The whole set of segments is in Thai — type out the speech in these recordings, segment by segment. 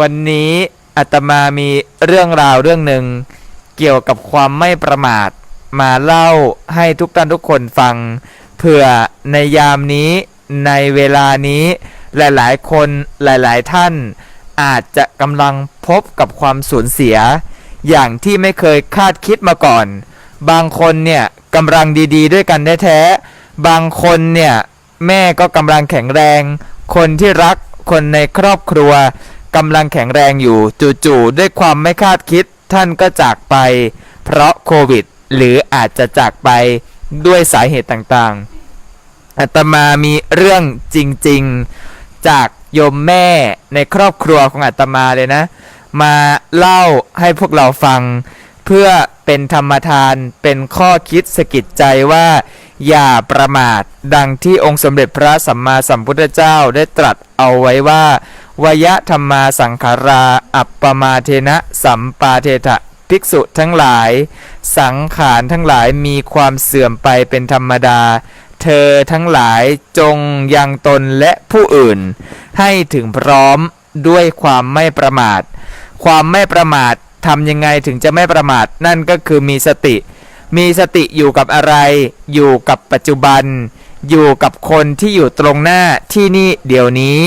วันนี้อาตมามีเรื่องราวเรื่องหนึ่งเกี่ยวกับความไม่ประมาท มาเล่าให้ทุกท่านทุกคนฟัง เผื่อในยามนี้ในเวลานี้ หลายๆ คนหลายๆท่าน อาจจะกำลังพบกับความสูญเสีย อย่างที่ไม่เคยคาดคิดมาก่อน บางคนเนี่ยกำลังดีๆ ด้วยกันแท้ๆบางคนเนี่ยแม่ก็กำลังแข็งแรง คนที่รักคนในครอบครัว กำลังแข็งแรงอยู่จู่ๆด้วยความไม่คาดคิดท่านก็จากไป เพราะโควิด หรืออาจจะจากไปด้วยสาเหตุต่างๆอาตมามีเรื่องจริงๆ จากโยมแม่ในครอบครัวของอาตมาเลยนะ มาเล่าให้พวกเราฟัง เพื่อเป็นธรรมทานเป็นข้อคิดสะกิดใจว่า อย่าประมาทดังที่องค์สมเด็จพระสัมมาสัมพุทธเจ้าได้ตรัสเอาไว้ว่า วยธรรมาสังขารา อัปปมาเทนะ สัมปาเทถะภิกษุทั้งหลาย สังขารทั้งหลายมีความเสื่อมไปเป็นธรรมดา เธอทั้งหลายจงยังตนและผู้อื่น ให้ถึงพร้อมด้วยความไม่ประมาท ความไม่ประมาททำยังไงถึงจะไม่ประมาทนั่นก็คือมีสติ มีสติอยู่กับอะไร อยู่กับปัจจุบัน อยู่กับคนที่อยู่ตรงหน้าที่นี่เดี๋ยวนี้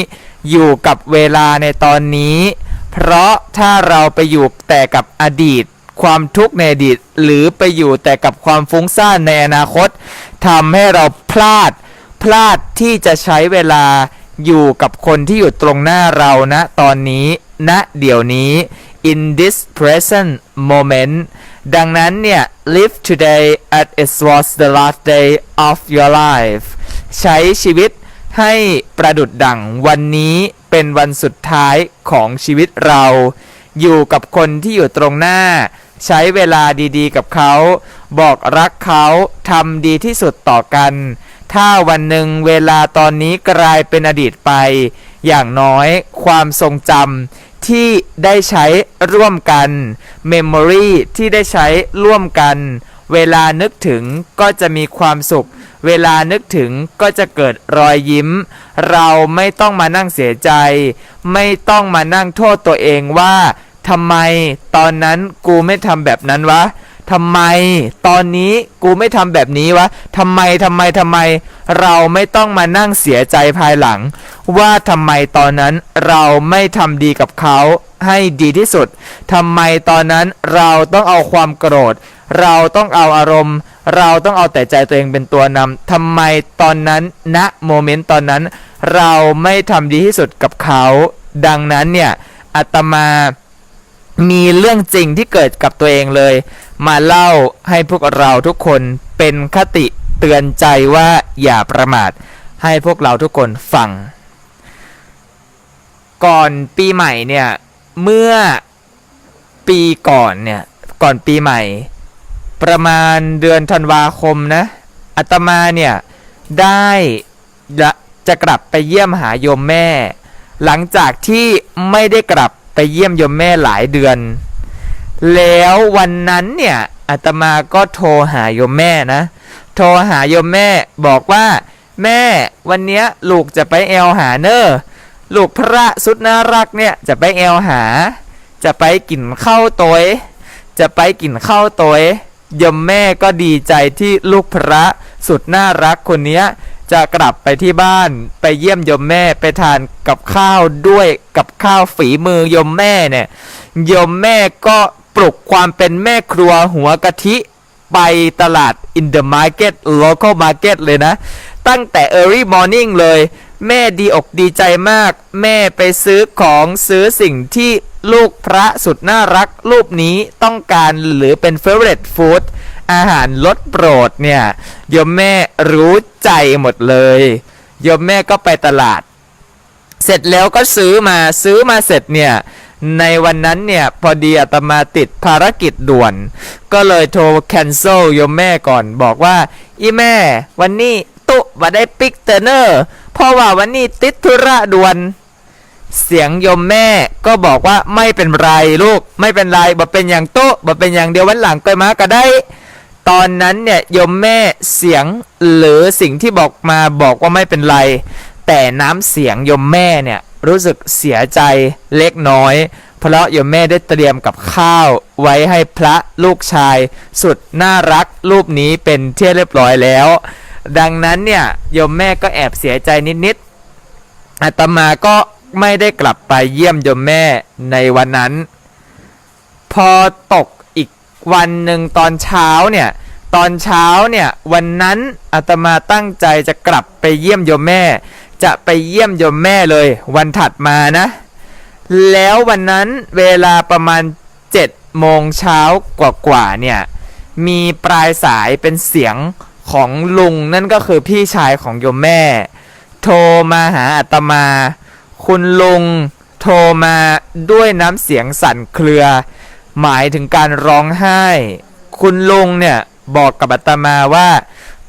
อยู่กับเวลาในตอนนี้ เพราะถ้าเราไปอยู่แต่กับอดีต ความทุกข์ในอดีต หรือไปอยู่แต่กับความฟุ้งซ่านในอนาคตทำให้เราพลาดพลาดที่จะใช้เวลาอยู่กับคนที่อยู่ตรงหน้าเรานะตอนนี้ณนะเดี๋ยวนี้ in this present moment ดังนั้นเนี่ย live today as it was the last day of your life ใช้ชีวิต ให้ประดุดดั่งวันนี้เป็นวันสุดท้ายของชีวิตเรา อยู่กับคนที่อยู่ตรงหน้า ใช้เวลาดีๆ กับเขา บอกรักเขาทำดีที่สุดต่อกัน ถ้าวันหนึ่งเวลาตอนนี้กลายเป็นอดีตไป อย่างน้อยความทรงจำที่ได้ใช้ร่วมกัน Memory ที่ได้ใช้ร่วมกัน เวลานึกถึงก็จะมีความสุข เวลานึกถึงก็จะเกิดรอยยิ้ม เราไม่ต้องมานั่งเสียใจ ไม่ต้องมานั่งโทษตัวเองว่าทำไมตอนนั้นกูไม่ทำแบบนั้นวะทำไมตอนนี้กูไม่ทำแบบนี้วะทำไมทำไมทำไม เราไม่ต้องมานั่งเสียใจภายหลัง ว่าทำไมตอนนั้นเราไม่ทำดีกับเขาให้ดีที่สุดทำไมตอนนั้นเราต้องเอาความโกรธ เราต้องเอาอารมณ์ เราต้องเอาแต่ใจตัวเองเป็นตัวนำทำไมตอนนั้นณโมเมนต์ตอนนั้น เราไม่ทำดีที่สุดกับเขา ดังนั้นเนี่ยอาตมามีเรื่องจริงที่เกิดกับตัวเองเลย มาเล่าให้พวกเราทุกคนเป็นคติเตือนใจว่าอย่าประมาท ให้พวกเราทุกคนฟัง ก่อนปีใหม่เนี่ย เมื่อปีก่อนเนี่ย ก่อนปีใหม่ ประมาณเดือนธันวาคมนะอาตมาเนี่ยได้จะกลับไปเยี่ยมหาโยมแม่ หลังจากที่ไม่ได้กลับไปเยี่ยมโยมแม่หลายเดือน แล้ววันนั้นเนี่ยอาตมาก็โทรหาโยมแม่นะ โทรหาโยมแม่บอกว่า แม่วันเนี้ยลูกจะไปแอลหาเนอร์ลูกพระสุดน่ารักเนี่ยจะไปแอลหา จะไปกินข้าวตัวจะไปกินข้าวตัว ยมแม่ก็ดีใจที่ลูกพระสุดน่ารักคนเนี้ยจะกลับไปที่บ้านไปเยี่ยมยมแม่ไปทานกับข้าวด้วยกับข้าวฝีมือยมแม่เนี่ยยมแม่ก็ปลุกความเป็นแม่ครัวหัวกะทิไปตลาด in the market local market เลยนะ ตั้งแต่ early morning เลย แม่ดีอกดีใจมาก แม่ไปซื้อของซื้อสิ่งที่ ลูกพระสุดน่ารัก รูปนี้ต้องการหรือเป็น favorite food อาหารรสโปรดเนี่ยโยมแม่รู้ใจหมดเลยโยมแม่ก็ไปตลาด เสร็จแล้วก็ซื้อมาซื้อมาเสร็จเนี่ยในวันนั้นเนี่ยพอดีอาตมาติดภารกิจด่วน ก็เลยโทร cancel โยมแม่ก่อนบอกว่า อีแม่ วันนี้ตุบ่ได้ปิกเตอร์เนอร์เพราะว่าวันนี้ติดธุระด่วน เสียงยมแม่ก็บอกว่าไม่เป็นไรลูก ไม่เป็นไรบ่เป็นอย่างโต๊ะบ่เป็นอย่างเดียววันหลังก็มาก็ได้ ตอนนั้นเนี่ยยมแม่เสียงหรือสิ่งที่บอกมาบอกว่าไม่เป็นไร แต่น้ำเสียงยมแม่เนี่ยรู้สึกเสียใจเล็กน้อย เพราะโยมแม่ได้เตรียมกับข้าวไว้ให้พระลูกชาย สุดน่ารักรูปนี้เป็นเที่ยเรียบร้อยแล้ว ดังนั้นเนี่ยโยมแม่ก็แอบเสียใจนิดๆอาตมาก็ ไม่ได้กลับไปเยี่ยมโยมแม่ในวันนั้น พอตกอีกวันหนึ่งตอนเช้าเนี่ยตอนเช้าเนี่ยวันนั้นอาตมาตั้งใจจะกลับไปเยี่ยมโยมแม่ จะไปเยี่ยมโยมแม่เลย วันถัดมานะ แล้ววันนั้นเวลาประมาณ7โมงเช้ากว่าๆเนี่ยมีปลายสายเป็นเสียงของลุงนั่นก็คือพี่ชายของโยมแม่ โทรมาหาอาตมา คุณลุงโทรมาด้วยน้ำเสียงสั่นเครือ หมายถึงการร้องไห้ คุณลุงเนี่ยบอกกับอาตมาว่า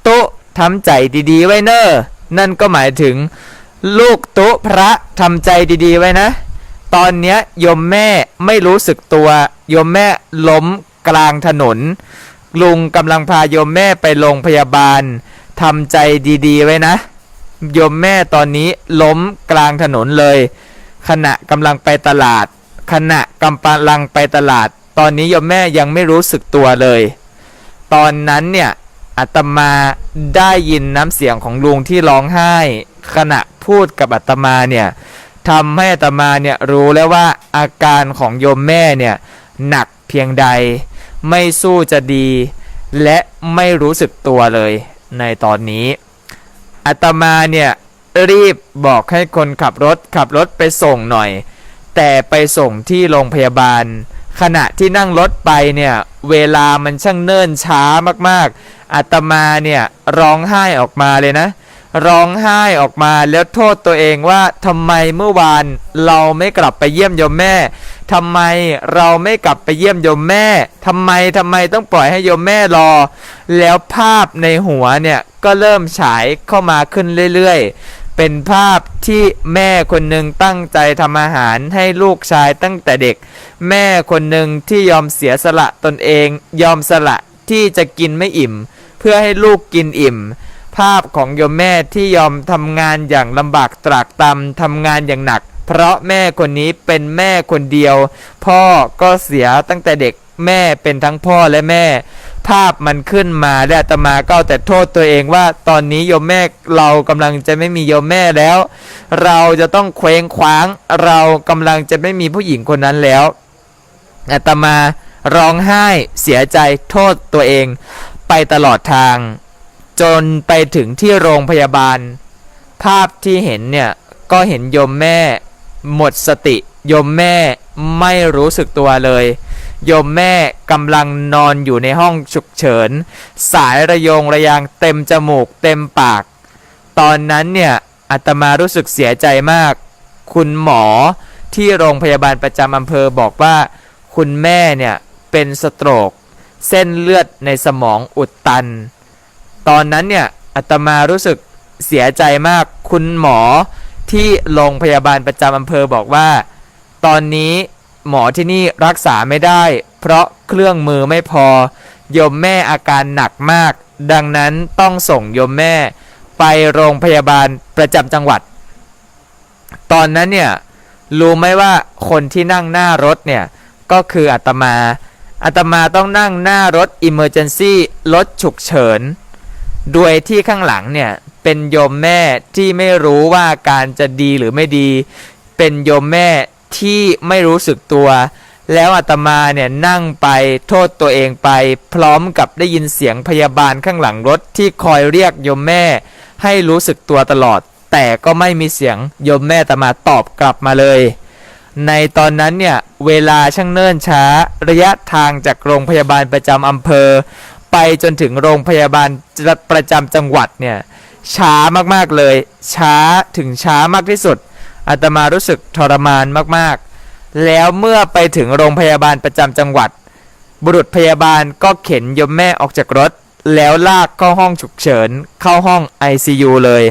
โต๊ะทำใจดีๆ ไว้เนอะนั่นก็หมายถึง ลูกโต๊ะพระทำใจดีๆ ไว้นะ ตอนเนี้ยโยมแม่ไม่รู้สึกตัวโยมแม่ล้มกลางถนน ลุงกำลังพาโยมแม่ไปโรงพยาบาลทำใจดีๆ ไว้นะ โยมแม่ตอนนี้ล้มกลางถนนเลย ขณะกำลังไปตลาด ขณะกำลังไปตลาด ตอนนี้โยมแม่ยังไม่รู้สึกตัวเลย ตอนนั้นเนี่ยอาตมาได้ยินน้ำเสียงของลุงที่ร้องไห้ ขณะพูดกับอาตมาเนี่ยทำให้อาตมาเนี่ยรู้แล้วว่าอาการของโยมแม่เนี่ยหนักเพียงใด ไม่สู้จะดี และไม่รู้สึกตัวเลยในตอนนี้ อาตมาเนี่ยรีบบอกให้คนขับรถขับรถไปส่งหน่อย แต่ไปส่งที่โรงพยาบาล ขณะที่นั่งรถไปเนี่ยเวลามันช่างเนิ่นช้ามากๆอาตมาเนี่ยร้องไห้ออกมาเลยนะ ร้องไห้ออกมาแล้วโทษตัวเองว่าทำไมเมื่อวานเราไม่กลับไปเยี่ยมโยมแม่ทำไมเราไม่กลับไปเยี่ยมโยมแม่ทำไมทำไมต้องปล่อยให้โยมแม่รอ แล้วภาพในหัวเนี่ยก็เริ่มฉายเข้ามาขึ้นเรื่อยๆ เป็นภาพที่แม่คนหนึ่งตั้งใจทำอาหารให้ลูกชายตั้งแต่เด็ก แม่คนหนึ่งที่ยอมเสียสละตนเอง ยอมสละที่จะกินไม่อิ่ม เพื่อให้ลูกกินอิ่ม ภาพของโยมแม่ที่ยอมทำงานอย่างลำบากตรากตรำทำงานอย่างหนัก เพราะแม่คนนี้เป็นแม่คนเดียว พ่อก็เสียตั้งแต่เด็กแม่เป็นทั้งพ่อและแม่ ภาพมันขึ้นมาและอาตมาก็แต่โทษตัวเองว่าตอนนี้โยมแม่เรากำลังจะไม่มีโยมแม่แล้ว เราจะต้องเคว้งคว้าง เรากำลังจะไม่มีผู้หญิงคนนั้นแล้วอาตมาร้องไห้เสียใจโทษตัวเอง ไปตลอดทาง จนไปถึงที่โรงพยาบาล ภาพที่เห็นเนี่ย ก็เห็นยมแม่ หมดสติยมแม่ไม่รู้สึกตัวเลยยมแม่กำลังนอนอยู่ในห้องฉุกเฉิน สายระยงระยางเต็มจมูกเต็มปาก ตอนนั้นเนี่ยอาตมารู้สึกเสียใจมาก คุณหมอที่โรงพยาบาลประจำอำเภอบอกว่า คุณแม่เนี่ยเป็นสโตรก เส้นเลือดในสมองอุดตัน ตอนนั้นเนี่ยอาตมารู้สึกเสียใจมากคุณหมอที่โรงพยาบาลประจำอำเภอบอกว่า ตอนนี้หมอที่นี่รักษาไม่ได้ เพราะเครื่องมือไม่พอ ยมแม่อาการหนักมาก ดังนั้นต้องส่งยมแม่ ไปโรงพยาบาลประจำจังหวัด ตอนนั้นเนี่ยรู้ไหมว่าคนที่นั่งหน้ารถเนี่ย ก็คืออาตมาอาตมาต้องนั่งหน้ารถ Emergency รถฉุกเฉิน โดยที่ข้างหลังเนี่ยเป็นโยมแม่ที่ไม่รู้ว่าการจะดีหรือไม่ดี เป็นโยมแม่ที่ไม่รู้สึกตัว แล้วอาตมาเนี่ยนั่งไปโทษตัวเองไป พร้อมกับได้ยินเสียงพยาบาลข้างหลังรถที่คอยเรียกโยมแม่ ให้รู้สึกตัวตลอด แต่ก็ไม่มีเสียงโยมแม่อาตมาตอบกลับมาเลย ในตอนนั้นเนี่ยเวลาช่างเนิ่นช้า ระยะทางจากโรงพยาบาลประจำอำเภอ ไปจนถึงโรงพยาบาลประจำจังหวัดเนี่ยช้ามากๆเลย ช้าถึงช้ามากที่สุดอาตมารู้สึกทรมานมากๆ แล้วเมื่อไปถึงโรงพยาบาลประจำจังหวัด บุรุษพยาบาลก็เข็นยมแม่ออกจากรถ แล้วลากเข้าห้องฉุกเฉิน เข้าห้อง ICU เลย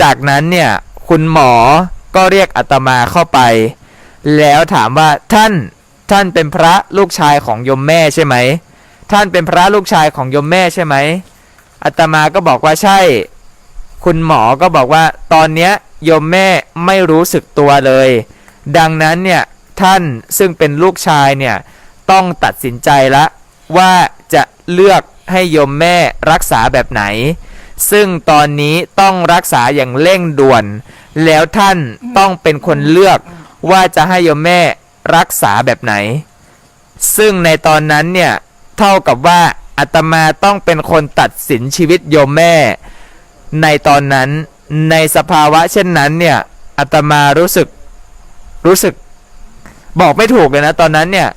จากนั้นเนี่ยคุณหมอก็เรียกอาตมาเข้าไป แล้วถามว่าท่านท่านเป็นพระลูกชายของยมแม่ใช่ไหม ท่านเป็นพระลูกชายของโยมแม่ใช่ไหมอาตมาก็บอกว่าใช่ คุณหมอก็บอกว่า ตอนเนี้ยโยมแม่ไม่รู้สึกตัวเลย ดังนั้นเนี่ยท่านซึ่งเป็นลูกชายเนี่ยต้องตัดสินใจละว่าจะเลือกให้โยมแม่รักษาแบบไหน ซึ่งตอนนี้ต้องรักษาอย่างเร่งด่วน แล้วท่านต้องเป็นคนเลือกว่าจะให้โยมแม่รักษาแบบไหน ซึ่งในตอนนั้นเนี่ย เท่ากับว่าอาตมาต้องเป็นคนตัดสินชีวิตโยมแม่ ในตอนนั้นในสภาวะเช่นนั้นเนี่ยอาตมารู้สึกรู้สึกบอกไม่ถูกเลยนะ ตอนนั้นเนี่ย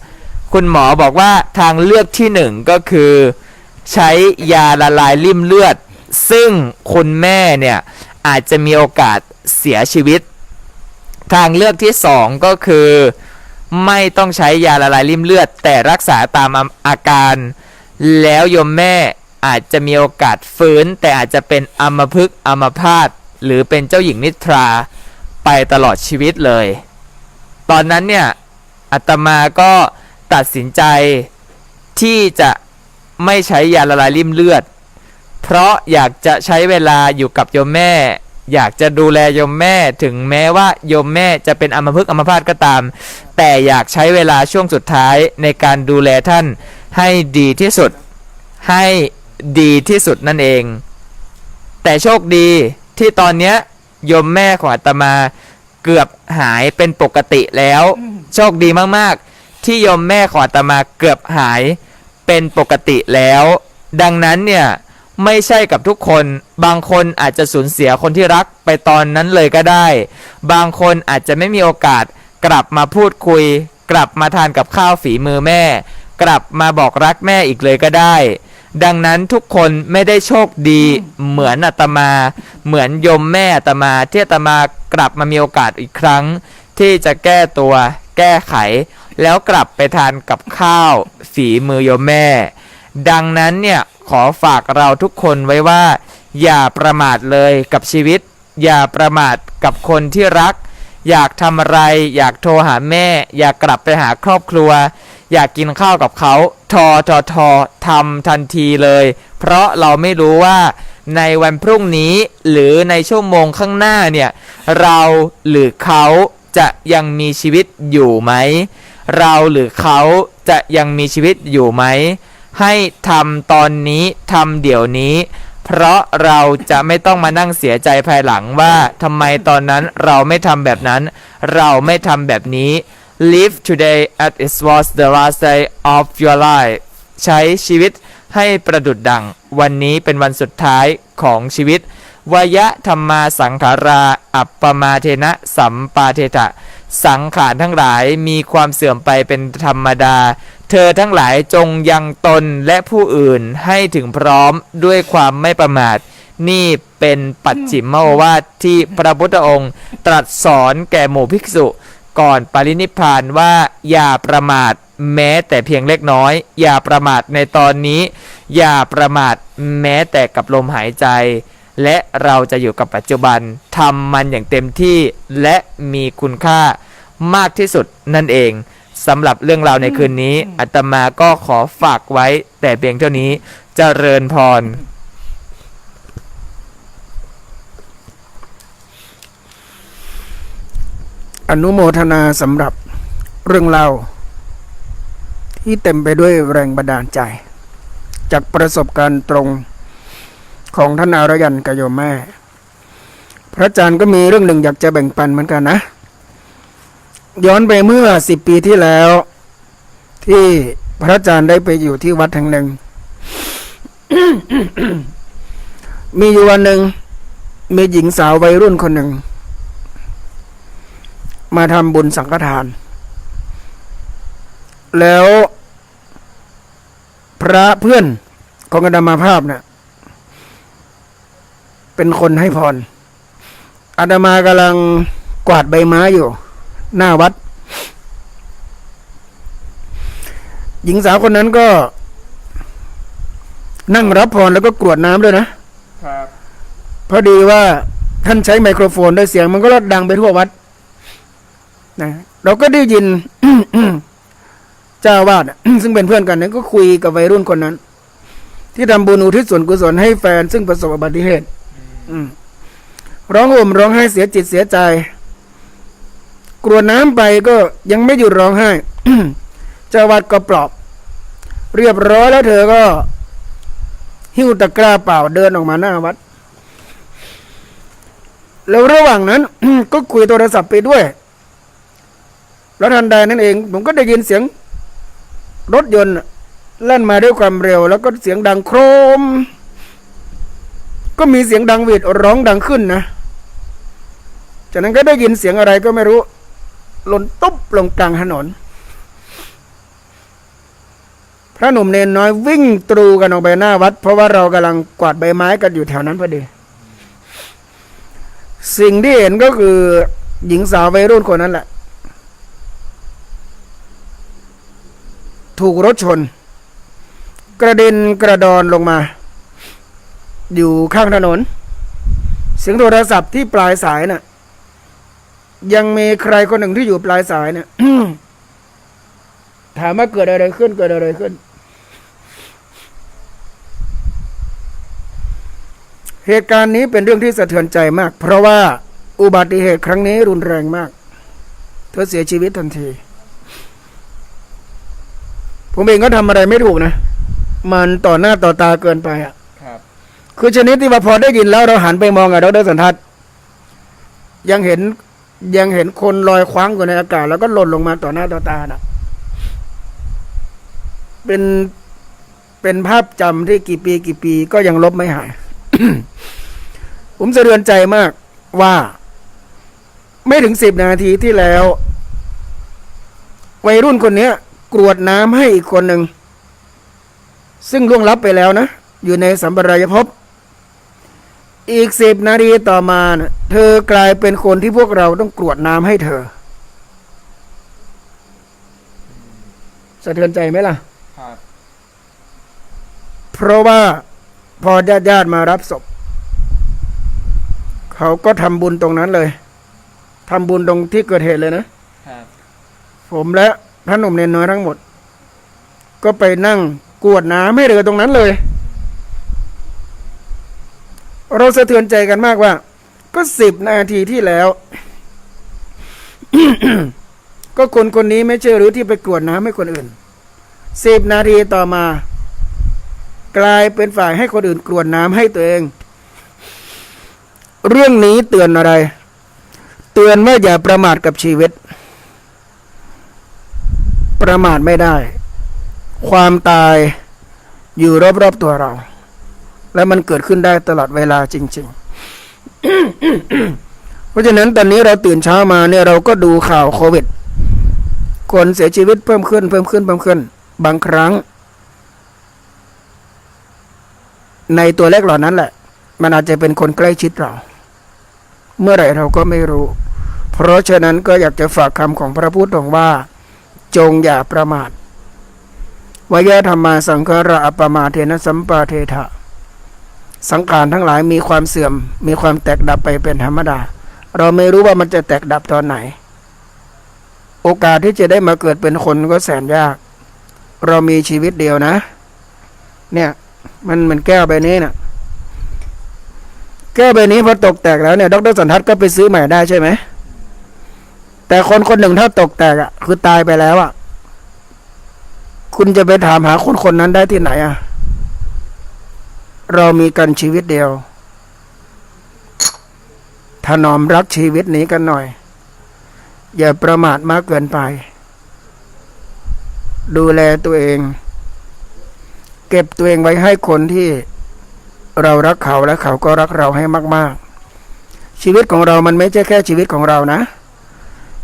คุณหมอบอกว่าทางเลือกที่หนึ่งก็คือ ใช้ยาละลายริ่มเลือด ซึ่งคุณแม่เนี่ยอาจจะมีโอกาสเสียชีวิต ทางเลือกที่สองก็คือ ไม่ต้องใช้ยาละลายริ่มเลือด แต่รักษาตามอาการ แล้วโยมแม่อาจจะมีโอกาสฟื้น แต่อาจจะเป็นอัมพฤกษ์อัมพาตหรือเป็นเจ้าหญิงนิทราไปตลอดชีวิตเลย ตอนนั้นเนี่ยอาตมาก็ตัดสินใจที่จะไม่ใช้ยาละลายริ่มเลือด เพราะอยากจะใช้เวลาอยู่กับโยมแม่ อยากจะดูแลโยมแม่ถึงแม้ว่าโยมแม่จะเป็นอัมพฤกษ์อัมพาตก็ตาม แต่อยากใช้เวลาช่วงสุดท้ายในการดูแลท่านให้ดีที่สุด ให้ดีที่สุดนั่นเอง แต่โชคดีที่ตอนเนี้ยโยมแม่ของอาตมาเกือบหายเป็นปกติแล้ว โชคดีมากๆ ที่โยมแม่ของอาตมาเกือบหายเป็นปกติแล้ว ดังนั้นเนี่ย ไม่ใช่กับทุกคน บางคนอาจจะสูญเสียคนที่รักไปตอนนั้นเลยก็ได้ บางคนอาจจะไม่มีโอกาสกลับมาพูดคุย กลับมาทานกับข้าวฝีมือแม่ กลับมาบอกรักแม่อีกเลยก็ได้ ดังนั้นทุกคนไม่ได้โชคดีเหมือนอาตมา เหมือนโยมแม่อาตมาที่อาตมากลับมามีโอกาสอีกครั้ง ที่จะแก้ตัว แก้ไข แล้วกลับไปทานกับข้าวฝีมือโยมแม่ ดังนั้นเนี่ยขอฝากเราทุกคนไว้ว่า อย่าประมาทเลยกับชีวิต อย่าประมาทกับคนที่รัก อยากทำอะไร อยากโทรหาแม่ อยากกลับไปหาครอบครัว อยากกินข้าวกับเขาทอทอทอทำทันทีเลย เพราะเราไม่รู้ว่าในวันพรุ่งนี้หรือในชั่วโมงข้างหน้าเนี่ยเราหรือเขาจะยังมีชีวิตอยู่ไหม เราหรือเขาจะยังมีชีวิตอยู่ไหม ให้ทำตอนนี้ทำเดี๋ยวนี้ เพราะเราจะไม่ต้องมานั่งเสียใจภายหลังว่าทำไมตอนนั้นเราไม่ทำแบบนั้น เราไม่ทำแบบนี้ live today as it was the last day of your life ใช้ชีวิตให้ประดุดดัง วันนี้เป็นวันสุดท้ายของชีวิตวยะธรรมาสังขารา อัปปมาเทนะ สัมปาเทถะสังขารทั้งหลายมีความเสื่อมไปเป็นธรรมดา เธอทั้งหลายจงยังตนและผู้อื่นให้ถึงพร้อมด้วยความไม่ประมาท นี่เป็นปัจฉิมวาทที่พระพุทธองค์ตรัสสอนแก่หมู่ภิกษุ ก่อนปรินิพพานว่าอย่าประมาทแม้แต่เพียงเล็กน้อย อย่าประมาทในตอนนี้ อย่าประมาทแม้แต่กับลมหายใจ และเราจะอยู่กับปัจจุบันทำมันอย่างเต็มที่และมีคุณค่ามากที่สุดนั่นเอง สำหรับเรื่องราวในคืนนี้อาตมาก็ขอฝากไว้ แต่เพียงเท่านี้เจริญพรอนุโมทนาสำหรับเรื่องเล่าที่เต็มไปด้วยแรงบันดาลใจ จากประสบการณ์ตรงของท่านอารยันกบโยมแม่ พระอาจารย์ก็มีเรื่องหนึ่งอยากจะแบ่งปันเหมือนกันนะ ย้อนไปเมื่อสิบปีที่แล้ว ที่พระอาจารย์ได้ไปอยู่ที่วัดแห่งหนึ่ง มีอยู่วันหนึ่ง มีหญิงสาววัยรุ่นคนหนึ่ง มาทำบุญสังฆทาน แล้วพระเพื่อนของอาดามาภาพเนี่ยเป็นคนให้พรอาดามากำลังกวาดใบไม้อยู่ หน้าวัด หญิงสาวคนนั้นก็ นั่งรับพรแล้วก็กรวดน้ำด้วยนะครับพอดีว่าท่านใช้ไมโครโฟนด้วยเสียง มันก็ดังไปทั่ววัดนะเราก็ได้ยินเจ้าอาวาดอะซึ่งเป็นเพื่อนกันนั้นก็คุยกับวัยรุ่นคนนั้น ที่ทำบุญอุทิศส่วนกุศลให้แฟนซึ่งประสบอุบัติเหตุอืมร้องห่มร้องไห้เสียจิตเสียใจ กรวน้ำไปก็ยังไม่หยุดร้องไห้เจ้าวัดก็ปลอบ เรียบร้อยแล้วเธอก็ หิ้วตะกร้าเปล่าเดินออกมาหน้าวัด แล้วระหว่างนั้น ก็คุยโทรศัพท์ไปด้วย แล้วทันใดนั้นเอง ผมก็ได้ยินเสียง รถยนต์แล่นมาด้วยความเร็ว แล้วก็เสียงดังโครม ก็มีเสียงดังหวีดร้องดังขึ้นนะจากนั้นก็ได้ยินเสียงอะไรก็ไม่รู้ หล่นตุ๊บลงกลางถนน พระหนุ่มเนนน้อยวิ่งตรูกันออกไปหน้าวัด เพราะว่าเรากำลังกวาดใบไม้กันอยู่แถวนั้นพอดี สิ่งที่เห็นก็คือ หญิงสาววัยรุ่นคนนั้นแหละ ถูกรถชน กระเด็นกระดอนลงมา อยู่ข้างถนน เสียงโทรศัพท์ที่ปลายสายน่ะ ยังมีใครคนหนึ่งที่อยู่ปลายสายเนี่ยถามว่าเกิดอะไรขึ้น เกิดอะไรขึ้น เหตุการณ์นี้เป็นเรื่องที่สะเทือนใจมาก เพราะว่าอุบัติเหตุครั้งนี้รุนแรงมาก เธอเสียชีวิตทันที ผมเองก็ทำอะไรไม่ถูกนะ มันต่อหน้าต่อตาเกินไปอะครับคือชนิดที่ว่าพอได้ยินแล้วเราหันไปมองอะดรสันทัศน์ยังเห็น ยังเห็นคนลอยคว้างอยู่ในอากาศ แล้วก็หล่นลงมาต่อหน้าต่อตาน่ะ เป็นเป็นภาพจำที่กี่ปีกี่ปีก็ยังลบไม่หาย ผมสะเทือนใจมากว่า ไม่ถึงสิบนาทีที่แล้ว วัยรุ่นคนเนี้ย กรวดน้ำให้อีกคนหนึ่ง ซึ่งล่วงลับไปแล้วนะ อยู่ในสัมปรายภพ อีกสิบนาทีต่อมานะเธอกลายเป็นคนที่พวกเราต้องกรวดน้ำให้เธอ สะเทือนใจไหมล่ะ ครับ เพราะว่าพอญาติญาติๆมารับศพ เขาก็ทำบุญตรงนั้นเลยทำบุญตรงที่เกิดเหตุเลยนะ ครับ ผมและพระหนุ่มเนนน้อยทั้งหมด ก็ไปนั่งกรวดน้ำให้เรือตรงนั้นเลย เราสะเทือนใจกันมากว่า ก็สิบนาทีที่แล้ว ก็คนคนนี้ไม่เชื่อหรือที่ไปกรวดน้ำให้คนอื่นสิบนาทีต่อมา กลายเป็นฝ่ายให้คนอื่นกรวดน้ำให้ตัวเอง เรื่องนี้เตือนอะไร เตือนว่าอย่าประมาทกับชีวิต ประมาทไม่ได้ ความตายอยู่รอบๆตัวเรา และมันเกิดขึ้นได้ตลอดเวลาจริง ๆ เพราะฉะนั้นตอนนี้เราตื่นเช้ามาเนี่ยเราก็ดูข่าวโควิด คนเสียชีวิตเพิ่มขึ้นเพิ่มขึ้นเพิ่มขึ้น บางครั้ง ในตัวเลขเหล่านั้นแหละ มันอาจจะเป็นคนใกล้ชิดเรา เมื่อไหร่เราก็ไม่รู้ เพราะฉะนั้นก็อยากจะฝากคำของพระพุทธองค์ว่า จงอย่าประมาทวยธรรมาสังขาระอัปปมาเทนะสัมปาเทถะ สังขารทั้งหลายมีความเสื่อม มีความแตกดับไปเป็นธรรมดา เราไม่รู้ว่ามันจะแตกดับตอนไหน โอกาสที่จะได้มาเกิดเป็นคนก็แสนยาก เรามีชีวิตเดียวนะ เนี่ย มันมันแก้วใบนี้น่ะ แก้วใบนี้พอตกแตกแล้วเนี่ย ดรสันทัศน์ก็ไปซื้อใหม่ได้ใช่ไหมแต่คนคนหนึ่งถ้าตกแตกอะ คือตายไปแล้วอะ คุณจะไปถามหาคนคนนั้นได้ที่ไหนอะ เรามีกันชีวิตเดียว ถนอมรักชีวิตนี้กันหน่อย อย่าประมาทมากเกินไป ดูแลตัวเอง เก็บตัวเองไว้ให้คนที่เรารักเขาและเขาก็รักเราให้มาก ๆ ชีวิตของเรามันไม่ใช่แค่ชีวิตของเรานะ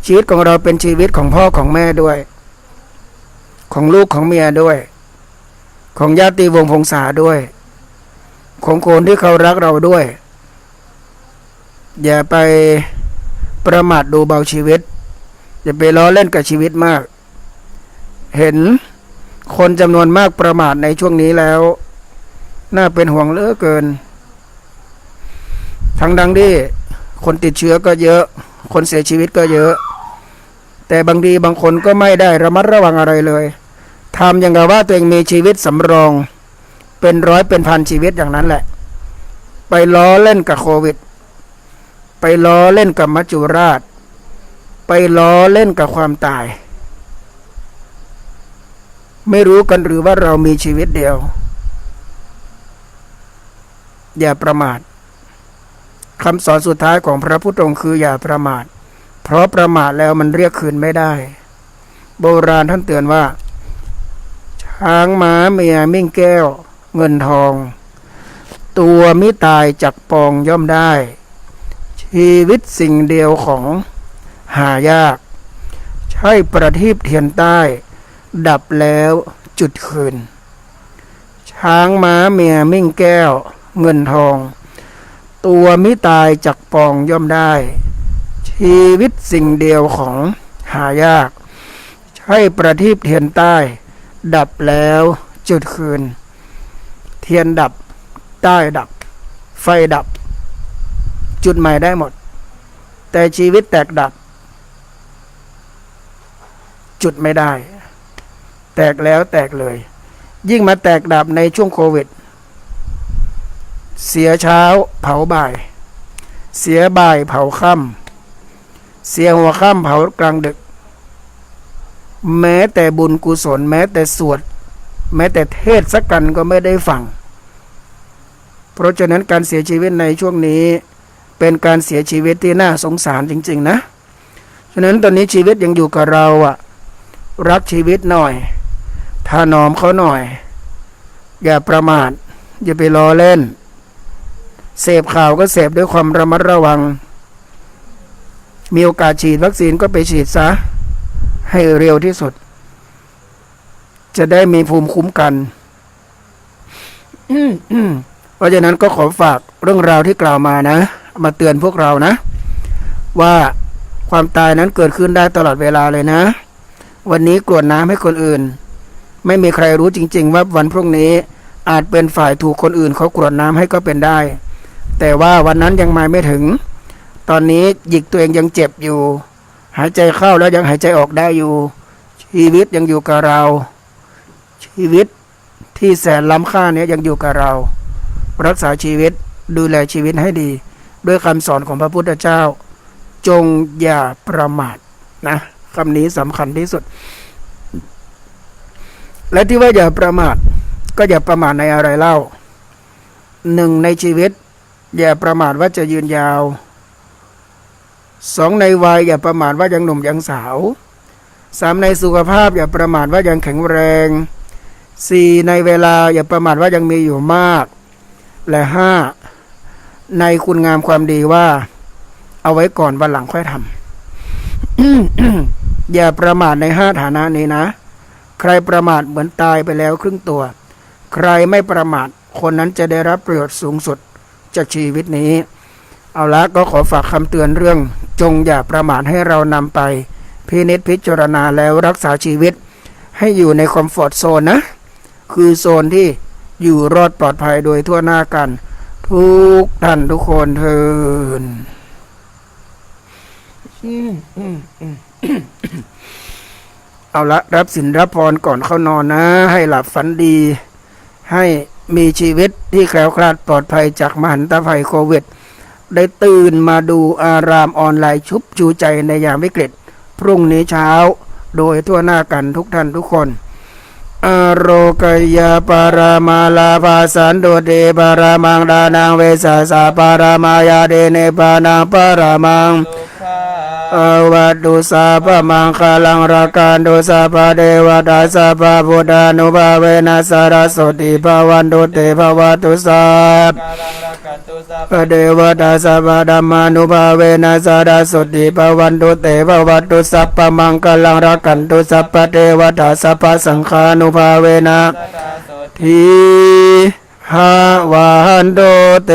ชีวิตของเราเป็นชีวิตของพ่อของแม่ด้วย ของลูกของเมียด้วย ของญาติวงศ์พงษาด้วย ของคนที่เขารักเราด้วย อย่าไปประมาทดูเบาชีวิต อย่าไปล้อเล่นกับชีวิตมาก เห็นคนจำนวนมากประมาทในช่วงนี้แล้ว น่าเป็นห่วงเหลือเกิน ทั้งดังที่คนติดเชื้อก็เยอะ คนเสียชีวิตก็เยอะ แต่บางทีบางคนก็ไม่ได้ระมัดระวังอะไรเลยทำอย่างกับว่าตัวเองมีชีวิตสำรอง เป็นร้อยเป็นพันชีวิตอย่างนั้นแหละ ไปล้อเล่นกับโควิด ไปล้อเล่นกับมัจจุราช ไปล้อเล่นกับความตาย ไม่รู้กันหรือว่าเรามีชีวิตเดียว อย่าประมาทคำสอนสุดท้ายของพระพุทธองค์คืออย่าประมาท เพราะประมาทแล้วมันเรียกคืนไม่ได้ โบราณท่านเตือนว่า ช้างม้าเมียมิ่งแก้ว เงินทอง ตัวมิตายจักปองย่อมได้ ชีวิตสิ่งเดียวของหายาก ใช่ประทีปเทียนใต้ ดับแล้วจุดคืน ช้างม้าเมียมิ่งแก้ว เงินทอง ตัวมิตายจักปองย่อมได้ ชีวิตสิ่งเดียวของหายาก ใช่ประทีปเทียนใต้ ดับแล้วจุดคืน เทียนดับใต้ดับ ไฟดับ จุดใหม่ได้หมด แต่ชีวิตแตกดับ จุดไม่ได้ แตกแล้วแตกเลย ยิ่งมาแตกดับในช่วงโควิด เสียเช้าเผาบ่าย เสียบ่ายเผาค่ำเสียหัวค่ำเผากลางดึก แม้แต่บุญกุศล แม้แต่สวด แม้แต่เทศสักกันก็ไม่ได้ฟัง เพราะฉะนั้นการเสียชีวิตในช่วงนี้ เป็นการเสียชีวิตที่น่าสงสารจริง ๆ นะ ฉะนั้นตอนนี้ชีวิตยังอยู่กับเราอะรักชีวิตหน่อยถานอมเขาหน่อย อย่าประมาท อย่าไปล้อเล่น เสพข่าวก็เสพด้วยความระมัดระวัง มีโอกาสฉีดวัคซีนก็ไปฉีดซะ ให้เร็วที่สุด จะได้มีภูมิคุ้มกัน เพราะฉะนั้นก็ขอฝากเรื่องราวที่กล่าวมานะ มาเตือนพวกเรานะ ว่าความตายนั้นเกิดขึ้นได้ตลอดเวลาเลยนะ วันนี้กรวดน้ำให้คนอื่น ไม่มีใครรู้จริง ๆ ว่าวันพรุ่งนี้อาจเป็นฝ่ายถูกคนอื่นเขากรวดน้ำให้ก็เป็นได้ แต่ว่าวันนั้นยังมาไม่ถึง ตอนนี้หยิกตัวเองยังเจ็บอยู่ หายใจเข้าแล้วยังหายใจออกได้อยู่ ชีวิตยังอยู่กับเรา ชีวิตที่แสนล้ำค่าเนี้ยยังอยู่กับเรา รักษาชีวิตดูแลชีวิตให้ดี ด้วยคำสอนของพระพุทธเจ้า จงอย่าประมาทนะคำนี้สำคัญที่สุด และที่ว่าอย่าประมาท ก็อย่าประมาทในอะไรเล่าหนึ่งในชีวิต อย่าประมาทว่าจะยืนยาวสองในวัยอย่าประมาทว่ายังหนุ่มยังสาวสามในสุขภาพอย่าประมาทว่ายังแข็งแรงสี่ในเวลาอย่าประมาทว่ายังมีอยู่มาก และห้าในคุณงามความดีว่า เอาไว้ก่อนวันหลังค่อยทำอย่าประมาทในห้าฐานะนี้นะ ใครประมาทเหมือนตายไปแล้วครึ่งตัว ใครไม่ประมาทคนนั้นจะได้รับประโยชน์สูงสุดจากชีวิตนี้ เอาละก็ขอฝากคำเตือนเรื่อง จงอย่าประมาทให้เรานำไป พินิจพิจารณาแล้วรักษาชีวิต ให้อยู่ในคอมฟอร์ทโซนนะ คือโซนที่ อยู่รอดปลอดภัยโดยทั่วหน้ากัน ทุกท่านทุกคนเทินเอาละรับสินรับพรก่อนเข้านอนนะ ให้หลับฝันดี ให้มีชีวิตที่แคล้วคลาดปลอดภัยจากมหันตภัยโควิด ได้ตื่นมาดูอารามออนไลน์ชุบชูใจในยามวิกฤต พรุ่งนี้เช้า โดยทั่วหน้ากันทุกท่านทุกคน อโรกยาปารามาลาภาสันโดเดปารามังดานังเวสาสาปารามายาเดเนปานังปารามัง อวัดดุสาปะมังคลังราการดุสาปะเดวดาสาปะบุดานุภาเวนัสารสติภาวันตุเตภวตุสาปะเดวตาสัพพธรรมานุภาเวนัสารสติภวันตุเตภวัตุสัพพมังคลังรักันตุสัพเทวตาสัพสังฆานุภาเวนะทีหาวันตุเต